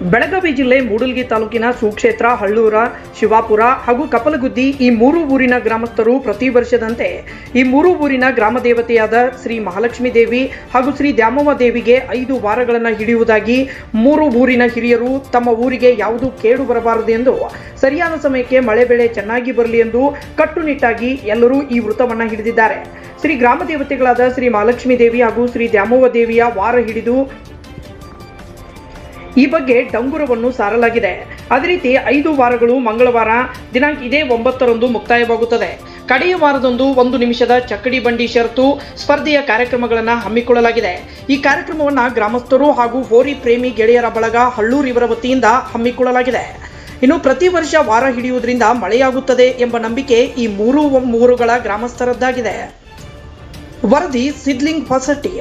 ಬೆಳಗಾವಿ ಜಿಲ್ಲೆ ಮೂಡಲ್ಗಿ ತಾಲೂಕಿನ ಸುಕ್ಷೇತ್ರ, ಹಳ್ಳೂರ, ಶಿವಾಪುರ ಹಾಗೂ ಕಪಲಗುದ್ದಿ ಈ ಮೂರು ಊರಿನ ಗ್ರಾಮಸ್ಥರು ಪ್ರತಿ ವರ್ಷದಂತೆ ಈ ಮೂರು ಊರಿನ ಗ್ರಾಮ ದೇವತೆಯಾದ ಶ್ರೀ ಮಹಾಲಕ್ಷ್ಮೀ ದೇವಿ ಹಾಗೂ ಶ್ರೀ ದ್ಯಾಮವ್ವ ದೇವಿಗೆ ಐದು ವಾರಗಳನ್ನು ಹಿಡಿಯುವುದಾಗಿ ಮೂರು ಊರಿನ ಹಿರಿಯರು ತಮ್ಮ ಊರಿಗೆ ಯಾವುದೂ ಕೇಡು ಬರಬಾರದು ಎಂದು ಸರಿಯಾದ ಸಮಯಕ್ಕೆ ಮಳೆ ಬೆಳೆ ಚೆನ್ನಾಗಿ ಬರಲಿ ಎಂದು ಕಟ್ಟುನಿಟ್ಟಾಗಿ ಎಲ್ಲರೂ ಈ ವೃತ್ತವನ್ನು ಹಿಡಿದಿದ್ದಾರೆ. ಶ್ರೀ ಗ್ರಾಮ ದೇವತೆಗಳಾದ ಶ್ರೀ ಮಹಾಲಕ್ಷ್ಮೀ ದೇವಿ ಹಾಗೂ ಶ್ರೀ ದ್ಯಾಮವ್ವ ದೇವಿಯ ವಾರ ಹಿಡಿದು ಈ ಬಗ್ಗೆ ಡಂಗುರವನ್ನು ಸಾರಲಾಗಿದೆ. ಅದೇ ರೀತಿ ಐದು ವಾರಗಳು ಮಂಗಳವಾರ, ದಿನಾಂಕ ಇದೇ ಒಂಬತ್ತರಂದು ಮುಕ್ತಾಯವಾಗುತ್ತದೆ. ಕಡೆಯ ವಾರದಂದು ಒಂದು ನಿಮಿಷದ ಚಕ್ಕಡಿ ಬಂಡಿ ಷರತ್ತು ಸ್ಪರ್ಧೆಯ ಕಾರ್ಯಕ್ರಮಗಳನ್ನು ಹಮ್ಮಿಕೊಳ್ಳಲಾಗಿದೆ. ಈ ಕಾರ್ಯಕ್ರಮವನ್ನು ಗ್ರಾಮಸ್ಥರು ಹಾಗೂ ಹೋರಿ ಪ್ರೇಮಿ ಗೆಳೆಯರ ಬಳಗ ಹಳ್ಳೂರು ಇವರ ವತಿಯಿಂದ ಹಮ್ಮಿಕೊಳ್ಳಲಾಗಿದೆ. ಇನ್ನು ಪ್ರತಿ ವರ್ಷ ವಾರ ಹಿಡಿಯುವುದರಿಂದ ಮಳೆಯಾಗುತ್ತದೆ ಎಂಬ ನಂಬಿಕೆ ಈ ಮೂರು ಮೂರುಗಳ ಗ್ರಾಮಸ್ಥರದ್ದಾಗಿದೆ. ವರದಿ ಸಿದ್ಲಿಂಗ್ ಹೊಸಟಿ